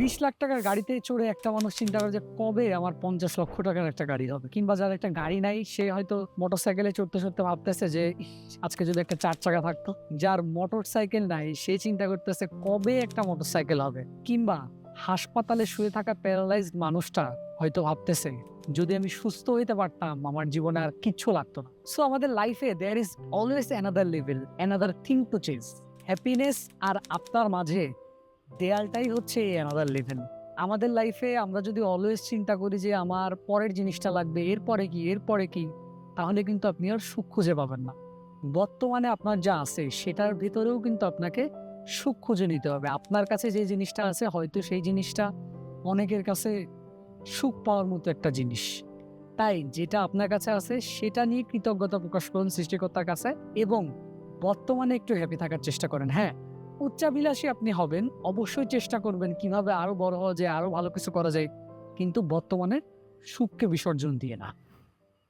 বিশ লাখ টাকার গাড়িতে চড়ে একটা মানুষ চিন্তা করে যে কবে আমার পঞ্চাশ লক্ষ টাকার একটা গাড়ি হবে? কিংবা যার একটা গাড়ি নাই, সে হয়তো মোটর সাইকেলে চড়তে চড়তে ভাবতেছে যে আজকে যদি একটা চার চাকা থাকতো। যার মোটর সাইকেল নাই, সে চিন্তা করতেছে কবে একটা মোটর সাইকেল হবে? কিংবা হাসপাতালে শুয়ে থাকা প্যারালাইজড মানুষটা হয়তো ভাবতেছে, যদি আমি সুস্থ হইতে পারতাম, আমার জীবনে আর কিচ্ছু লাগতো না। সো আমাদের লাইফে there is always another level another thing to change happiness আর আপনার মাঝে দেয়ালটাই হচ্ছে অ্যানাদার লেভেল আমাদের লাইফে আমরা যদি অলওয়েজ চিন্তা করি যে আমার পরের জিনিসটা লাগবে, এরপরে কি এরপরে কি, তাহলে কিন্তু আপনি আর সুখ খুঁজে পাবেন না। বর্তমানে আপনার যা আছে, সেটার ভিতরেও কিন্তু আপনাকে সুখ খুঁজে নিতে হবে। আপনার কাছে যে জিনিসটা আছে, হয়তো সেই জিনিসটা অনেকের কাছে সুখ পাওয়ার মতো একটা জিনিস। তাই যেটা আপনার কাছে আছে, সেটা নিয়ে কৃতজ্ঞতা প্রকাশ করুন সৃষ্টিকর্তার কাছে এবং বর্তমানে একটু হ্যাপি থাকার চেষ্টা করেন। হ্যাঁ উচ্চাবিলাসী আপনি হবেন, অবশ্যই চেষ্টা করবেন কীভাবে আরও বড় হওয়া যায়, আরও ভালো কিছু করা যায়, কিন্তু বর্তমানে সুখকে বিসর্জন দিয়ে না।